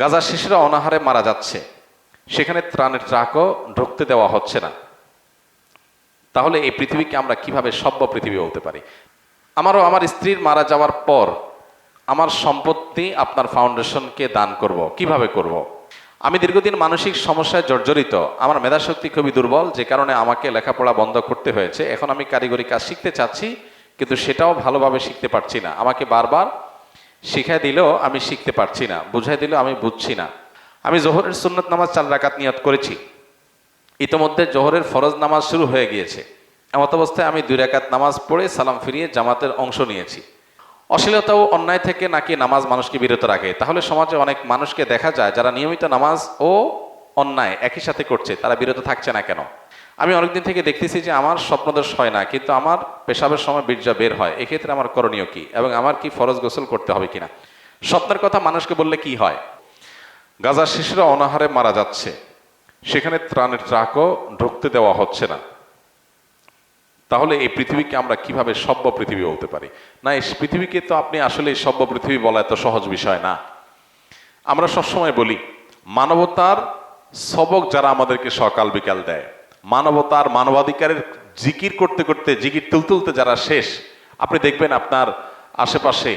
গাজার শিশুরা অনাহারে মারা যাচ্ছে। সেখানে ত্রাণের ট্রাকও ঢুকতে দেওয়া হচ্ছে না। তাহলে এই পৃথিবীকে আমরা কীভাবে সভ্য পৃথিবী বলতে পারি? আমারও আমার স্ত্রীর মারা যাওয়ার পর আমার সম্পত্তি আপনার ফাউন্ডেশনকে দান করব। কীভাবে করব। আমি দীর্ঘদিন মানসিক সমস্যায় জর্জরিত। আমার মেধাশক্তি খুবই দুর্বল, যে কারণে আমাকে লেখাপড়া বন্ধ করতে হয়েছে। এখন আমি কারিগরি কাজ শিখতে চাচ্ছি, কিন্তু সেটাও ভালোভাবে শিখতে পারছি না। আমাকে বারবার শিখাই দিলেও আমি শিখতে পারছি না, বুঝাই দিলেও আমি বুঝছি না। আমি জোহরের সুন্নত নামাজ চার রাকাত নিয়ত করেছি। ইতোমধ্যে জোহরের ফরজ নামাজ শুরু হয়ে গিয়েছে। এমত অবস্থায় আমি দুই রাকাত নামাজ পড়ে সালাম ফিরিয়ে জামাতের অংশ নিয়েছি। অশ্লীলতা ও অন্যায় থেকে নাকি নামাজ মানুষকে বিরত রাখে? তাহলে সমাজে অনেক মানুষকে দেখা যায় যারা নিয়মিত নামাজ ও অন্যায় একই সাথে করছে, তারা বিরত থাকছে না কেন? আমি অনেকদিন থেকে দেখতেছি যে আমার স্বপ্নদোষ হয় না, কিন্তু আমার পেশাবের সময় বীর্যা বের হয়। এক্ষেত্রে আমার করণীয় কি এবং আমার কি ফরজ গোসল করতে হবে কিনা? স্বপ্নের কথা মানুষকে বললে কি হয়? গাজার শিশুরা অনাহারে মারা যাচ্ছে। সেখানে ত্রাণের ট্রাকও ঢুকতে দেওয়া হচ্ছে না। তাহলে এই পৃথিবীকে আমরা কীভাবে সভ্য পৃথিবী বলতে পারি? না, এই পৃথিবীকে তো আপনি আসলে সভ্য পৃথিবী বলা এত সহজ বিষয় না। আমরা সবসময় বলি, মানবতার সবক যারা আমাদেরকে সকাল বিকাল দেয় মানবতার মানবাধিকারের জিকির করতে করতে, জিকির তুলতে তুলতে যারা শেষ, আপনি দেখবেন আপনার আশেপাশে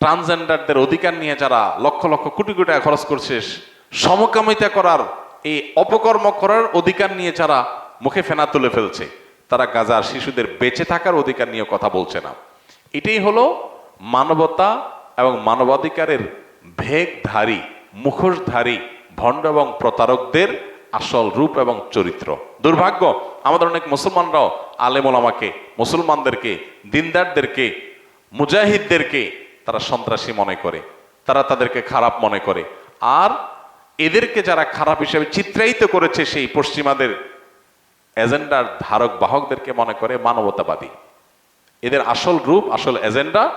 ট্রান্সজেন্ডারদের অধিকার নিয়ে যারা লক্ষ লক্ষ কোটি কোটি টাকা খরচ করছে সমকামিতা করার এই অপকর্ম করার অধিকার নিয়ে যারা মুখে ফেনা তুলে ফেলছে, তারা গাজার শিশুদের বেঁচে থাকার অধিকার নিয়ে কথা বলছে না। এটাই হলো মানবতা এবং মানবাধিকারের ভেগধারী, মুখোশধারী, ভণ্ড এবং প্রতারকদের আসল রূপ এবং চরিত্র। দুর্ভাগ্য, আমাদের অনেক মুসলমানরাও আলেমল আমাকে, মুসলমানদেরকে, দিনদারদেরকে, মুজাহিদদেরকে তারা সন্ত্রাসী মনে করে, তারা তাদেরকে খারাপ মনে করে। আর এদেরকে যারা খারাপ হিসেবে চিত্রায়িত করেছে সেই পশ্চিমাদের এজেন্ডার ধারক বাহকদেরকে মনে করে মানবতাবাদী। এদের আসল রূপ, আসল এজেন্ডা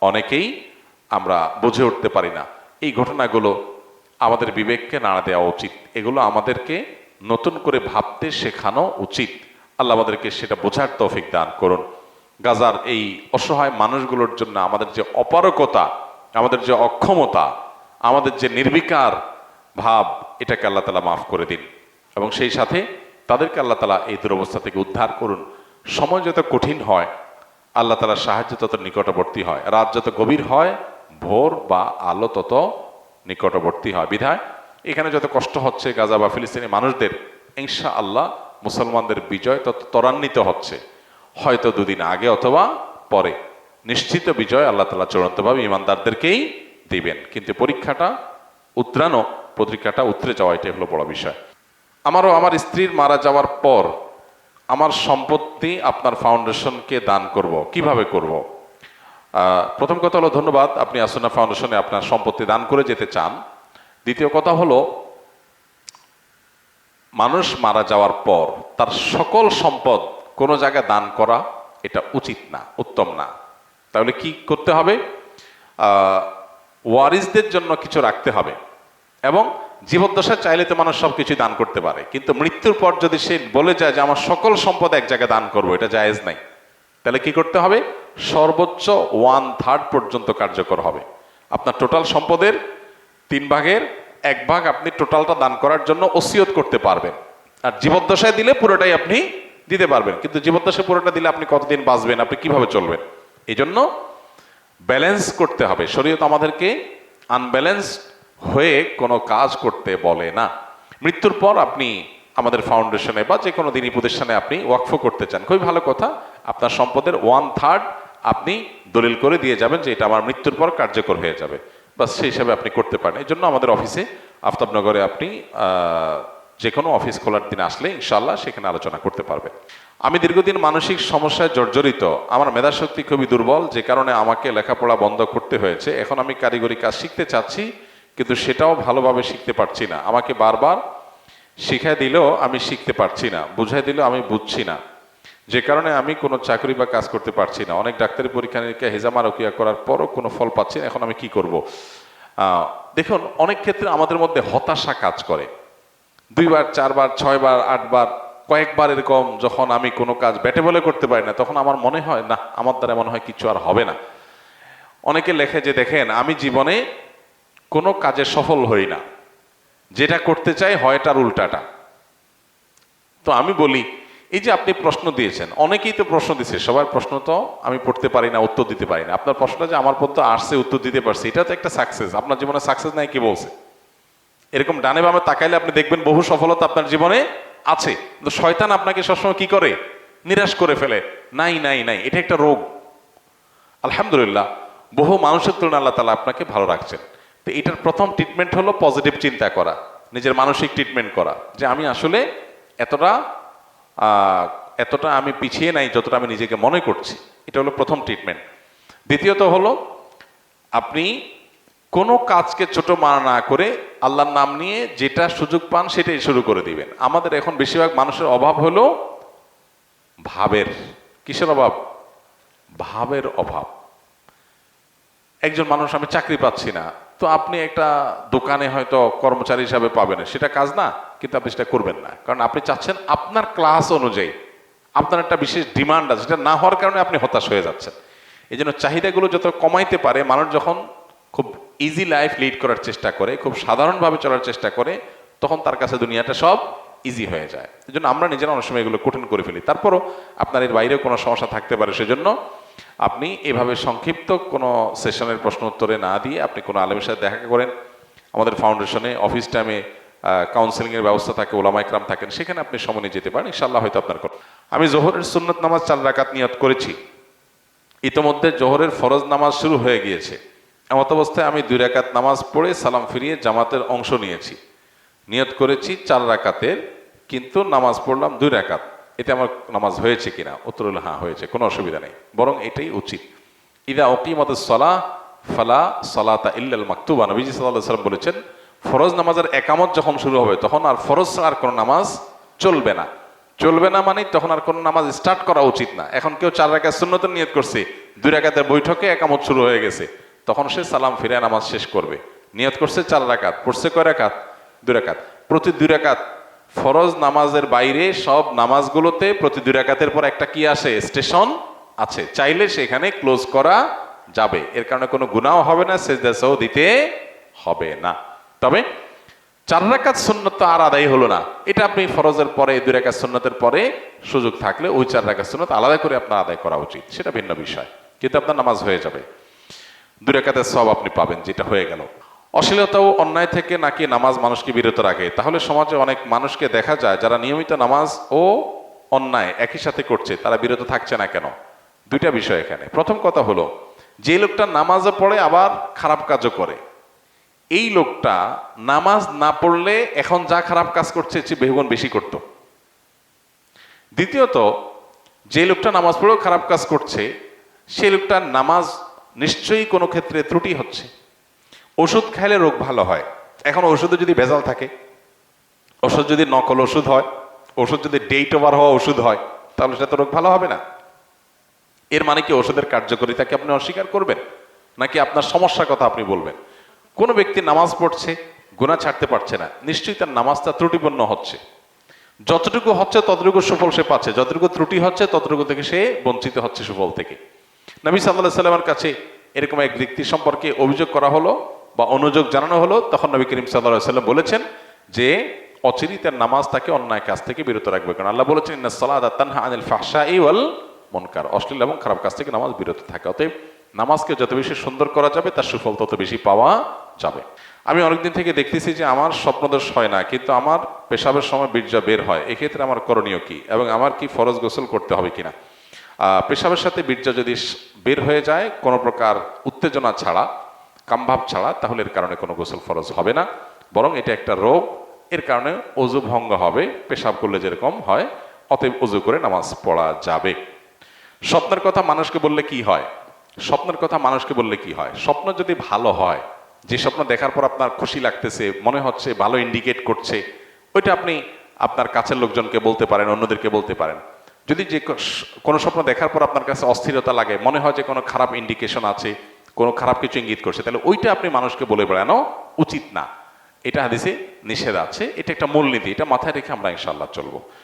অনেকেই আমরা বুঝে উঠতে পারি না। এই ঘটনাগুলো আমাদের বিবেককে নাড়া দেওয়া উচিত। এগুলো আমাদেরকে নতুন করে ভাবতে শেখানো উচিত। আল্লাহ আমাদেরকে সেটা বোঝার তৌফিক দান করুন। গাজার এই অসহায় মানুষগুলোর জন্য আমাদের যে অপারকতা আমাদের যে অক্ষমতা, আমাদের যে নির্বিকার ভাব, এটাকে আল্লাহ তালা মাফ করে দিন। এবং সেই সাথে তাদেরকে আল্লাহ তালা এই দুরবস্থা থেকে উদ্ধার করুন। সময় যত কঠিন হয়, আল্লাহ তালার সাহায্য তত নিকটবর্তী হয়। রাত যত গভীর হয়, ভোর বা আলো তত নিকটবর্তী হয়। বিধায় এখানে যত কষ্ট হচ্ছে গাজা বা ফিলিস্তিনি মানুষদের ইনশা আল্লাহ মুসলমানদের বিজয় তত ত্বরান্বিত হচ্ছে। হয়তো দুদিন আগে অথবা পরে। নিশ্চিত বিজয় আল্লাহ তালা চূড়ান্তভাবে ইমানদারদেরকেই দিবেন। কিন্তু পরীক্ষাটা উত্তরানো পত্রিকাটা উতরে যাওয়া, এটাই হলো বড় বিষয়। আমারও আমার স্ত্রীর মারা যাওয়ার পর আমার সম্পত্তি আপনার ফাউন্ডেশনকে দান করব। কীভাবে করব? প্রথম কথা হলো ধন্যবাদ, আপনি আসুনা ফাউন্ডেশনে আপনার সম্পত্তি দান করে যেতে চান। দ্বিতীয় কথা হলো, মানুষ মারা যাওয়ার পর তার সকল সম্পদ কোনো জায়গায় দান করা এটা উচিত না, উত্তম না। তাহলে কি করতে হবে? ওয়ারিসদের জন্য কিছু রাখতে হবে এবং জীবদ্দশায় চাইলে তো মানুষ সব কিছু দান করতে পারে, কিন্তু মৃত্যুর পর যদি সে বলে যায় যে আমার সকল সম্পদ এক জায়গায় দান করব, এটা জায়েজ নাই। তাহলে কি করতে হবে? সর্বোচ্চ ওয়ান থার্ড পর্যন্ত কার্যকর হবে। আপনার টোটাল সম্পদের তিন ভাগের এক ভাগ আপনি টোটালটা দান করার জন্য ওসিয়ত করতে পারবেন। আর জীবদ্দশায় দিলে পুরোটাই আপনি দিতে পারবেন। কিন্তু জীবদ্দশায় পুরোটা দিলে আপনি কতদিন বাঁচবেন? আপনি কীভাবে চলবেন? এই জন্য ব্যালেন্স করতে হবে। শরীয়ত আমাদেরকে আনব্যালেন্স হয়ে কোনো কাজ করতে বলে না। মৃত্যুর পর আপনি আমাদের ফাউন্ডেশনে বা যে কোনো দিনই প্রতিষ্ঠানে আপনি ওয়াকফ করতে চান। খুবই ভালো কথা। আপনার সম্পদের ওয়ান থার্ড আপনি দলিল করে দিয়ে যাবেন যে এটা আমার মৃত্যুর পর কার্যকর হয়ে যাবে। বাস সেই হিসাবে আপনি করতে পারেন। এই জন্য আমাদের অফিসে, আফতাবনগরে আপনি যে কোনো অফিস খোলার দিন আসলে ইনশাল্লাহ সেখানে আলোচনা করতে পারবেন। আমি দীর্ঘদিন মানসিক সমস্যায় জর্জরিত। আমার মেধাশক্তি খুবই দুর্বল, যে কারণে আমাকে লেখাপড়া বন্ধ করতে হয়েছে। এখন আমি কারিগরি কাজ শিখতে চাচ্ছি, কিন্তু সেটাও ভালোভাবে শিখতে পারছি না। আমাকে বারবার শিখাই দিলেও আমি শিখতে পারছি না। বুঝাই দিলেও আমি বুঝছি না। যে কারণে আমি কোনো চাকরি বা কাজ করতে পারছি না। অনেক ডাক্তারি পরীক্ষা নিরীক্ষা, হেজামা রকিয়া করার পরও কোনো ফল পাচ্ছি না, এখন আমি কি করব? দেখুন, অনেক ক্ষেত্রে আমাদের মধ্যে হতাশা কাজ করে। দুইবার, চারবার, ছয়বার, আটবার, কয়েকবার এরকম যখন আমি কোনো কাজ ব্যাটে বলে করতে পারি না, তখন আমার মনে হয়, না, আমার দ্বারা মনে হয় কিছু আর হবে না। অনেকে লেখে যে, দেখেন, আমি জীবনে কোনো কাজে সফল হই না। যেটা করতে চাই হয় তার উল্টাটা। তো আমি বলি এই যে আপনি প্রশ্ন দিয়েছেন, অনেকেই তো প্রশ্ন দিচ্ছে সবার প্রশ্ন তো আমি পড়তে পারি না, উত্তর দিতে পারি না। আপনার প্রশ্নটা যে আমার পর্যন্ত আসছে, উত্তর দিতে পারছি, এটা তো একটা সাকসেস আপনার জীবনে সাকসেস নাই কি বলছে? এরকম ডানে বামে তাকাইলে আপনি দেখবেন বহু সফলতা আপনার জীবনে আছে। কিন্তু শয়তান আপনাকে সবসময় কি করে? নিরাশ করে ফেলে। নাই নাই নাই, এটা একটা রোগ। আলহামদুলিল্লাহ, বহু মানুষের তুলনায় আল্লাহ তালা আপনাকে ভালো রাখছেন। তো এটার প্রথম ট্রিটমেন্ট হলো পজিটিভ চিন্তা করা, নিজের মানসিক ট্রিটমেন্ট করা। যে আমি আসলে এতটা এতটা আমি পিছিয়ে নাই, যতটা আমি নিজেকে মনে করছি। এটা হলো প্রথম ট্রিটমেন্ট দ্বিতীয়ত হলো, আপনি কোনো কাজকে ছোট মানা না করে আল্লাহর নাম নিয়ে যেটা সুযোগ পান সেটাই শুরু করে দিবেন। আমাদের এখন বেশিরভাগ মানুষের অভাব হলো ভাবের। কিসের অভাব? ভাবের অভাব। একজন মানুষ আমি চাকরি পাচ্ছি না তো আপনি একটা দোকানে হয়তো কর্মচারী হিসাবে পাবেন। সেটা কাজ না, কিন্তু আপনি সেটা করবেন না। কারণ আপনি চাচ্ছেন আপনার ক্লাস অনুযায়ী, আপনার একটা বিশেষ ডিমান্ড আছে, সেটা না হওয়ার কারণে আপনি হতাশ হয়ে যাচ্ছেন। এই জন্য চাহিদাগুলো যত কমাইতে পারে, মানুষ যখন খুব ইজি লাইফ লিড করার চেষ্টা করে, খুব সাধারণভাবে চলার চেষ্টা করে, তখন তার কাছে দুনিয়াটা সব ইজি হয়ে যায়। এই জন্য আমরা নিজেরা অনেক সময় এগুলো কঠিন করে ফেলি। তারপরও আপনার এর বাইরেও কোনো সমস্যা থাকতে পারে, সেজন্য আপনি এভাবে সংক্ষিপ্ত কোনো সেশনের প্রশ্ন উত্তরে না দিয়ে আপনি কোনো আলেমের সাথে দেখা করেন। আমাদের ফাউন্ডেশনে অফিস টাইমে কাউন্সেলিং এর ব্যবস্থা থাকে, ওলামা ইকরাম থাকেন, সেখানে আপনি সময় যেতে পারেন ইনশাল্লাহ হয়তো আপনার কথা আমি জোহরের সুন্নত নামাজ চার রাকাত নিয়ত করেছি। ইতোমধ্যে জোহরের ফরজ নামাজ শুরু হয়ে গিয়েছে। এমত অবস্থায় আমি দুই রাকাত নামাজ পড়ে সালাম ফিরিয়ে জামাতের অংশ নিয়েছি। নিয়ত করেছি চার রাকাতের, কিন্তু নামাজ পড়লাম দুই রাকাত। এতে আমার নামাজ হয়েছে কিনা? উত্তর হলো হ্যাঁ হয়েছে, কোনো অসুবিধা নেই। বরং এটাই উচিত। ইদা অকিমত সলা ফালা সলাতা ইল্লাল মাকতুবা। নবীজি সাল্লাহ সাল্লাম বলেছেন, ফরজ নামাজের একামত যখন শুরু হবে, তখন আর ফরজ আর কোনো নামাজ চলবে না। চলবে না মানে তখন আর কোনো নামাজ স্টার্ট করা উচিত না। এখন কেউ চার রাকাত সুন্নতের নিয়ত করছে, দুই রাকাতের বৈঠকে একামত শুরু হয়ে গেছে। তখন সে সালাম ফিরে নামাজ শেষ করবে। নিয়ত করছে চার রাকাত, পড়ছে কয় রাকাত? দুই রাকাত। প্রতি দুই রাকাত ফরজ নামাজের বাইরে সব নামাজগুলোতে প্রতি দুই রাকাতের পর একটা কি আসে? স্টেশন আছে। চাইলে সেখানে ক্লোজ করা যাবে। এর কারণে কোনো গুনাও হবে না সেজদাসও দিতে হবে না। তবে চার রাকাত সুন্নত তো আর আদায় হলো না। এটা আপনি ফরজের পরে, দুই রাকাত সুন্নতের পরে সুযোগ থাকলে ওই চার রাকাত সুন্নত আলাদা করে আপনার আদায় করা উচিত। সেটা ভিন্ন বিষয়। কিন্তু আপনার নামাজ হয়ে যাবে। দুই রাকাতের সব আপনি পাবেন, যেটা হয়ে গেল। অশ্লীলতা ও অন্যায় থেকে নাকি নামাজ মানুষকে বিরত রাখে? তাহলে সমাজে অনেক মানুষকে দেখা যায় যারা নিয়মিত নামাজ ও অন্যায় একই সাথে করছে, তারা বিরত থাকছে না কেন? দুইটা বিষয় এখানে। প্রথম কথা হলো, যে লোকটা নামাজও পড়ে আবার খারাপ কাজও করে। এই লোকটা নামাজ না পড়লে এখন যা খারাপ কাজ করছে চেয়ে বহুগুণ বেশি করত। দ্বিতীয়ত, যে লোকটা নামাজ পড়েও খারাপ কাজ করছে, সে লোকটার নামাজ নিশ্চয়ই কোনো ক্ষেত্রে ত্রুটি হচ্ছে। ওষুধ খাইলে রোগ ভালো হয়। এখন ওষুধে যদি ভেজাল থাকে, ওষুধ যদি নকল ওষুধ হয়, ওষুধ যদি ডেট ওভার হওয়া ওষুধ হয়, তাহলে সেটা তো রোগ ভালো হবে না। এর মানে কি ওষুধের কার্যকারিতাকে আপনি অস্বীকার করবেন? নাকি আপনার সমস্যার কথা আপনি বলবেন? কোনো ব্যক্তি নামাজ পড়ছে গুণা ছাড়তে পারছে না, নিশ্চয়ই তার নামাজটা ত্রুটিপূর্ণ হচ্ছে। যতটুকু হচ্ছে ততটুকু সুফল সে পাচ্ছে, যতটুকু ত্রুটি হচ্ছে ততটুকু থেকে সে বঞ্চিত হচ্ছে সুফল থেকে। নবী সাল্লাহ সাল্লামের কাছে এরকম এক ব্যক্তি সম্পর্কে অভিযোগ করা হলো বা অনুযোগ জানানো হলো, তখন নবী করিম সাল্লাহ সাল্লাম বলেছেন যে অচিরি তার নামাজ তাকে অন্যায় কাজ থেকে বিরত রাখবে। কারণ আল্লাহ বলেছেন আনিল ওয়াল মনকার। অশ্লীল এবং খারাপ কাজ থেকে নামাজ বিরত থাকে। অতএব নামাজকে যত বেশি সুন্দর করা যাবে, তার সুফল তত বেশি পাওয়া যাবে। আমি অনেকদিন থেকে দেখতেছি যে আমার স্বপ্নদোষ হয় না, কিন্তু আমার পেশাবের সময় বীর্য বের হয়। এক্ষেত্রে আমার করণীয় কি এবং আমার কি ফরজ গোসল করতে হবে কিনা? পেশাবের সাথে বীর্য যদি বের হয়ে যায়, কোনো প্রকার উত্তেজনা ছাড়া কামভাব ছাড়া, তাহলে এর কারণে কোনো গোসল ফরজ হবে না। বরং এটা একটা রোগ, এর কারণে অজু ভঙ্গ হবে, পেশাব করলে যেরকম হয়, অতএব অজু করে নামাজ পড়া যাবে। স্বপ্নের কথা মানুষকে বললে কি হয়? স্বপ্নের কথা মানুষকে বললে কি হয়? স্বপ্ন যদি ভালো হয়, যে স্বপ্ন দেখার পর আপনার খুশি লাগতেছে, মনে হচ্ছে ভালো ইন্ডিকেট করছে, ওইটা আপনি আপনার কাছের লোকজনকে বলতে পারেন, অন্যদেরকে বলতে পারেন। যদি যে কোনো স্বপ্ন দেখার পর আপনার কাছে অস্থিরতা লাগে, মনে হয় যে কোনো খারাপ ইন্ডিকেশন আছে কোনো খারাপ কিছু ইঙ্গিত করছে, তাহলে ওইটা আপনি মানুষকে বলে বেড়ানো উচিত না। এটা হাদিসে নিষেধ আছে, এটা একটা মূলনীতি, এটা মাথায় রেখে আমরা ইনশাল্লাহ চলবো।